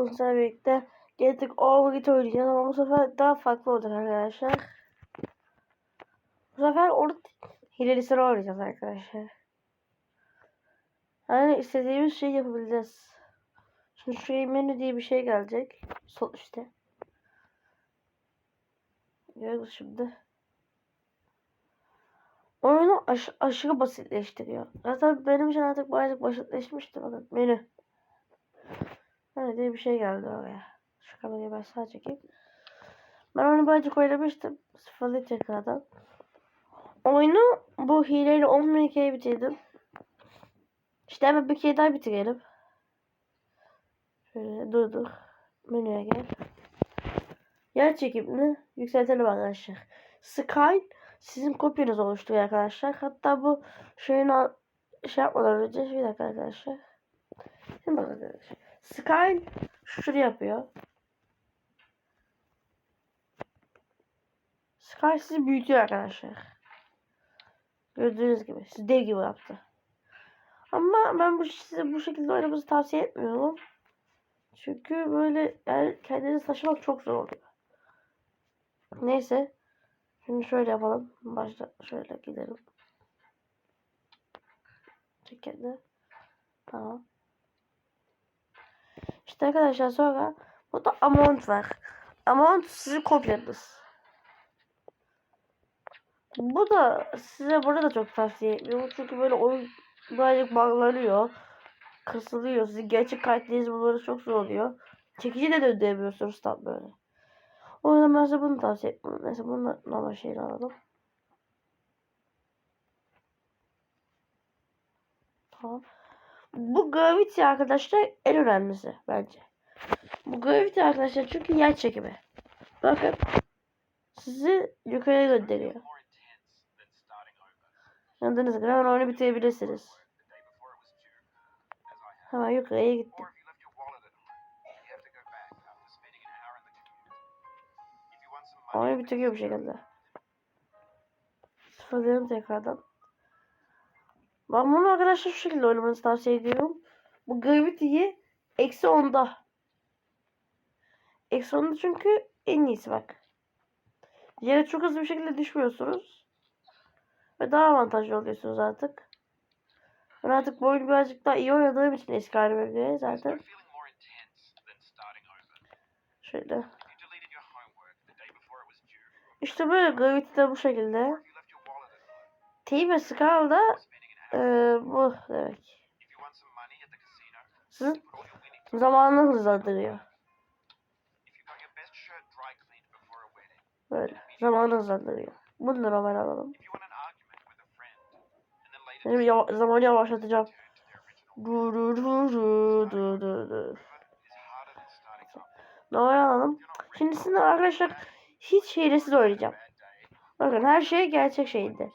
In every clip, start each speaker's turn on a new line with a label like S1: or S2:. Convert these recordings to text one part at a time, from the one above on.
S1: Onunla birlikte geldik Overhit oynayacağız ama bu sefer daha farklı olacak arkadaşlar. Bu sefer onu hilelisini oynayacağız arkadaşlar. Yani istediğimiz şeyi yapabileceğiz. Şimdi şuraya menü diye bir şey gelecek. Sol üstte. Görüyoruz şimdi. Oyunu aş aşırı basitleştiriyor. Zaten benim için artık birazcık basitleşmişti bakın menü. Öyle diye bir şey geldi oraya. Şu kamerayı ben sağa çekeyim. Ben onu birazcık oynamıştım. Sıfırlı tekrardan. Oyunu bu hileyle 11 kere bitirdim. İşte hemen bir kere daha bitirelim. Şöyle durdur. Menüye gel. Yer çekimini yükseltelim arkadaşlar. Sky sizin kopyanız oluşturuyor arkadaşlar. Hatta bu şeyin şey yapmadan önce bir dakika arkadaşlar. Şimdi bakın arkadaşlar. Sky şuraya yapıyor. Sky sizi büyütüyor arkadaşlar. Gördüğünüz gibi. Siz dev gibi yaptı. Ama ben bu size bu şekilde oynamanızı tavsiye etmiyorum. Çünkü böyle yani kendinizi taşımak çok zor oluyor. Neyse. Şimdi şöyle yapalım. Başta şöyle gidelim. Çekildi. Tamam. İşte arkadaşlar sonra burada amount var. Amount sizin kopyanız. Bu da size burada da çok tavsiye etmiyorum. Çünkü böyle oyun birazcık bağlanıyor. Kısılıyor. Sizin gerçek karakteriniz bulmanız çok zor oluyor. Çekici de döndüremiyorsunuz tam böyle. O yüzden ben size bunu tavsiye etmiyorum. Mesela bunu normal şeyle alalım. Tamam. Bu gravity arkadaşlar en önemlisi bence. Bu gravity arkadaşlar çünkü yer çekimi. Bakın sizi yukarıya gönderiyor. Anladınız mı? Hemen oyunu bitirebilirsiniz. Hemen yukarıya gittim. Oyunu bitiriyor bu şekilde. Sıfırlayalım tekrardan. Ben bunu arkadaşlar şu şekilde oynamanızı tavsiye ediyorum. Bu Gravity'yi eksi 10'da. Eksi 10'da çünkü en iyisi bak. Yere çok hızlı bir şekilde düşmüyorsunuz. Ve daha avantajlı oluyorsunuz artık. Ben artık bu oyunu birazcık daha iyi oynadığım için eski halime göre zaten. Şöyle. İşte böyle Gravity de bu şekilde. Team ve eee, bu demek. Sizin zamanını hızlandırıyor. Böyle. Zamanı hızlandırıyor. Bunu da normal alalım. Şimdi yava- zamanı yavaşlatacağım. Du du du du du du du. Normal alalım. Şimdi sizinle arkadaşlar hiç hilesiz oynayacağım. Bakın her şey gerçek şeyinde.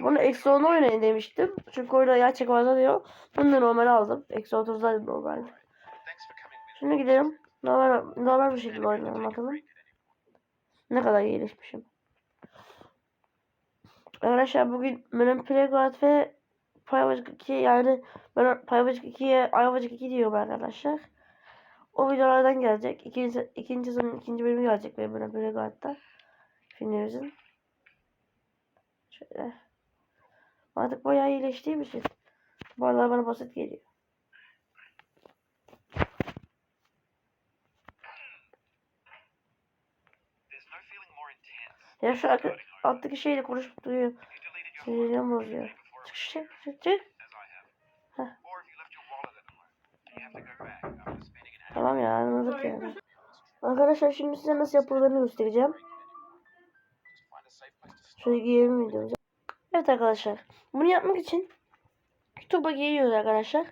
S1: Bunu eksi 10'da oynayın demiştim. Çünkü oyunda gerçek diyor. Bunu da normal aldım. Eksi 30'daydı normal. Şimdi gidelim. Normal, normal bir şekilde oynayalım bakalım. Ne kadar iyileşmişim. Arkadaşlar bugün benim Playground ve Payvacık 2 yani ben Payvacık 2'ye Ayvacık 2 diyorum arkadaşlar. O videolardan gelecek. İkinci, ikinci sezonun ikinci bölümü gelecek benim benim Playground'da. Filmimizin. Şöyle. Artık bayağı iyileştiğim için. Bu aralar bana basit geliyor. Ya şu alttaki şeyle konuşup duruyor.
S2: If you deleted your
S1: Sinirlerim bozuyor. Çık çık çık çık. Tamam ya anladık yani. Arkadaşlar şimdi size nasıl yapıldığını göstereceğim. Şöyle giyelim videomuza. Evet arkadaşlar. Bunu yapmak için YouTube'a giriyoruz arkadaşlar.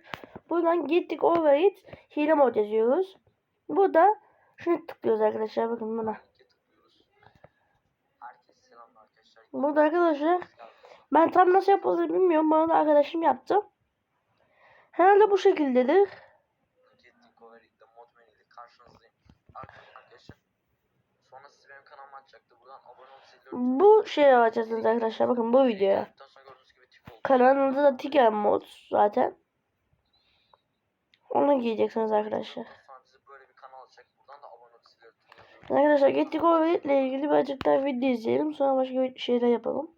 S1: Buradan gittik overit hile mod yazıyoruz. Burada şunu tıklıyoruz arkadaşlar. Bakın buna. Burada arkadaşlar ben tam nasıl yapıldığını bilmiyorum. Bana da arkadaşım yaptı. Herhalde bu şekildedir.
S3: Jetting Overheat'te mod menüyle karşınızdayım. Arkadaşlar sonra sizi benim kanalıma açacaktı. Buradan abone olup zilleri
S1: Bu şey yapacaksınız arkadaşlar. Bakın bu videoya.
S3: oldu.
S1: Kanalınızda da Tiger mod zaten. Onu giyeceksiniz arkadaşlar. Arkadaşlar Getty Overhead ile ilgili birazcık daha video izleyelim. Sonra başka bir şeyler yapalım.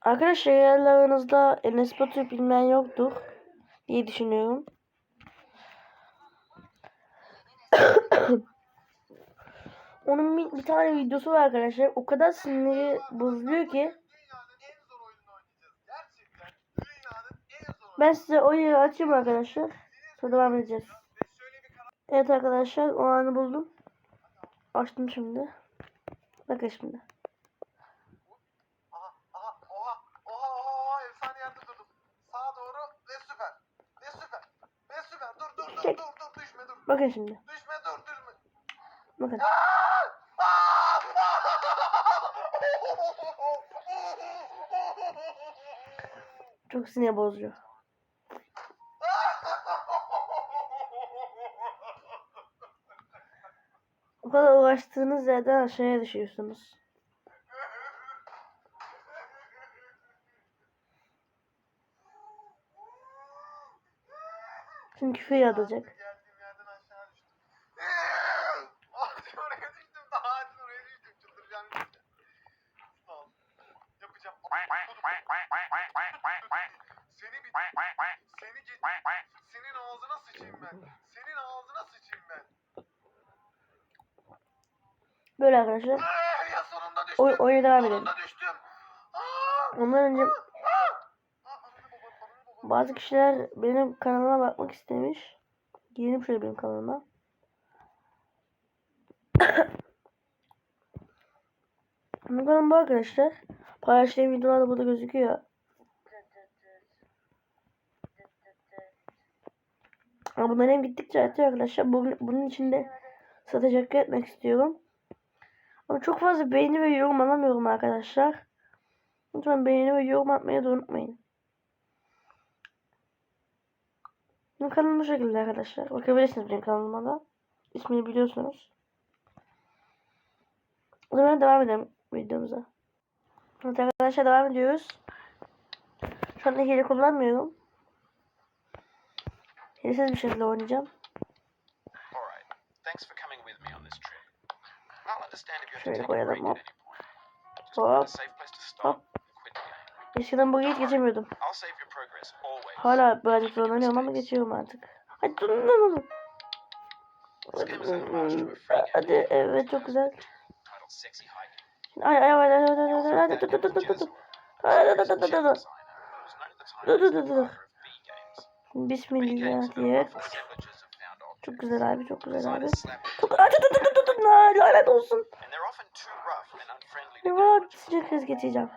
S1: Arkadaşlar eğer aranızda Enes Batur bilmeyen yoktur diye düşünüyorum. Onun bir, bir tane videosu var arkadaşlar. O kadar siniri bozuluyor ki. Ben size o yeri açayım arkadaşlar. Sonra devam edeceğiz. Evet arkadaşlar o anı buldum. Açtım şimdi. Bakın şimdi.
S4: Aha aha oha oha oha oha efsane yerde durdum. Sağa doğru ve süper. Ve süper. Ve süper. Dur dur dur
S1: Çek.
S4: dur dur düşme dur.
S1: Bakın şimdi.
S4: Düşme dur düşme.
S1: Bakın. Çok sinir bozucu. O kadar uğraştığınız yerden aşağıya düşüyorsunuz. Şimdi küfür yağdıracak. Böyle arkadaşlar.
S4: Düştüm.
S1: Oy, oyuna devam edelim. Ondan önce bazı kişiler benim kanalıma bakmak istemiş. Girelim şöyle benim kanalıma. Benim kanalım bu arkadaşlar. Paylaştığım videolar da burada gözüküyor. Ama bunlar hem gittikçe artıyor arkadaşlar. Bugün, bunun içinde satacak etmek istiyorum. Ama çok fazla beğeni ve yorum alamıyorum arkadaşlar. Lütfen beğeni ve yorum atmayı da unutmayın. Benim kanalım bu şekilde arkadaşlar. Bakabilirsiniz benim kanalıma da. İsmini biliyorsunuz. O zaman devam edelim videomuza. Evet arkadaşlar devam ediyoruz. Şu anda hile kullanmıyorum. Hilesiz bir şekilde oynayacağım. Şöyle koyalım, hop. Hop. Hop. Eskiden bu geç geçemiyordum. Hala birazcık zorlanıyorum ama geçiyorum artık. Hadi dur dur dur. Hadi evet çok güzel. Ay ay ay ay ay ay ay dur dur dur dur dur. Hadi dur dur dur dur dur. Dur, dur, dur. Bismillah diye. Çok güzel abi çok güzel abi. Çok dur dur dur dur. La- Lanet olsun. Evet sıcak kez geçeceğim.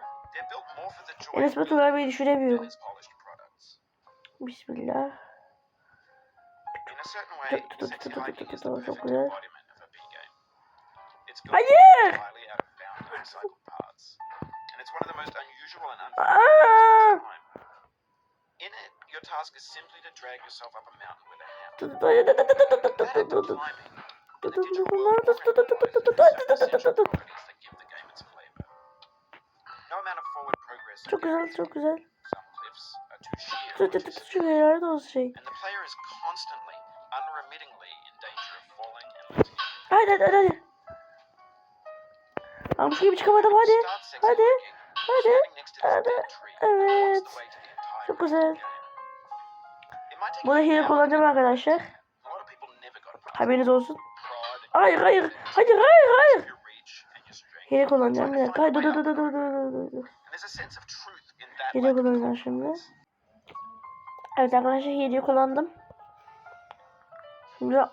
S1: Enes Batur abiyi düşüremiyorum. Bismillah. Tut, tut, tut, tut, tut, tut, tut, tut, çok güzel. Hayır. Aa!
S2: Your task is simply to drag yourself up a mountain with a
S1: Çok güzel, çok güzel. Çok, çok, çok, çok helal olsun şey. Hadi hadi hadi. Almış gibi çıkamadım hadi. Hadi. Hadi. Hadi. Evet. Çok güzel.
S2: You an
S1: hile kullanacağım arkadaşlar. Haberiniz olsun. Hayır hayır. Hayır hayır hayır. Hile kullanacağım bir dakika. Hayır dur dur dur dur dur dur dur, Hile kullanacağım şimdi. Evet arkadaşlar hileyi kullandım. Şimdi... Aa!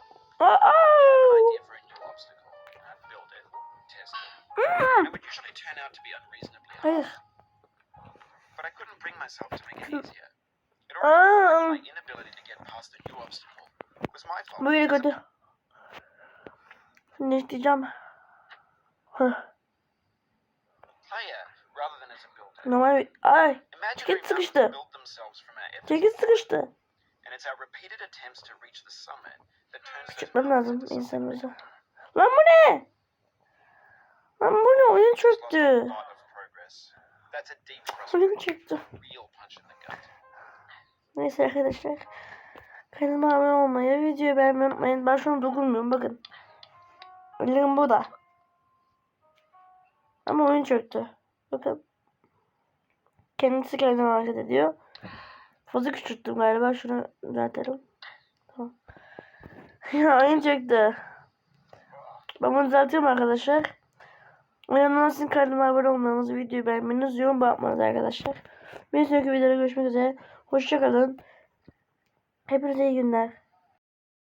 S2: hard,
S1: Hayır.
S2: but I couldn't bring myself to make it easier.
S1: Aa! yine kötü. Şimdi isteyeceğim. Hah.
S2: Player, rather than as a builder.
S1: Normal bir... Ay! Ceket sıkıştı. Ceket sıkıştı. Çıkmam lazım insanımıza. Lan bu ne? Lan bu ne? Oyun çöktü. Oyun çöktü. Neyse arkadaşlar. Kanalıma abone olmayı, videoyu beğenmeyi unutmayın. Ben şunu dokunmuyorum bakın. Ellerim burada. Ama oyun çöktü. Bakın. Kendisi kendine hareket ediyor. Fazla küçülttüm galiba. Şunu düzeltelim. Tamam. ya oyun çöktü. Ben bunu düzeltiyorum arkadaşlar. Önemli sizin kanalıma abone olmanız, videoyu beğenmeniz, yorum yapmanız arkadaşlar. Bir sonraki videoda görüşmek üzere. Hoşçakalın. Hepinize iyi günler.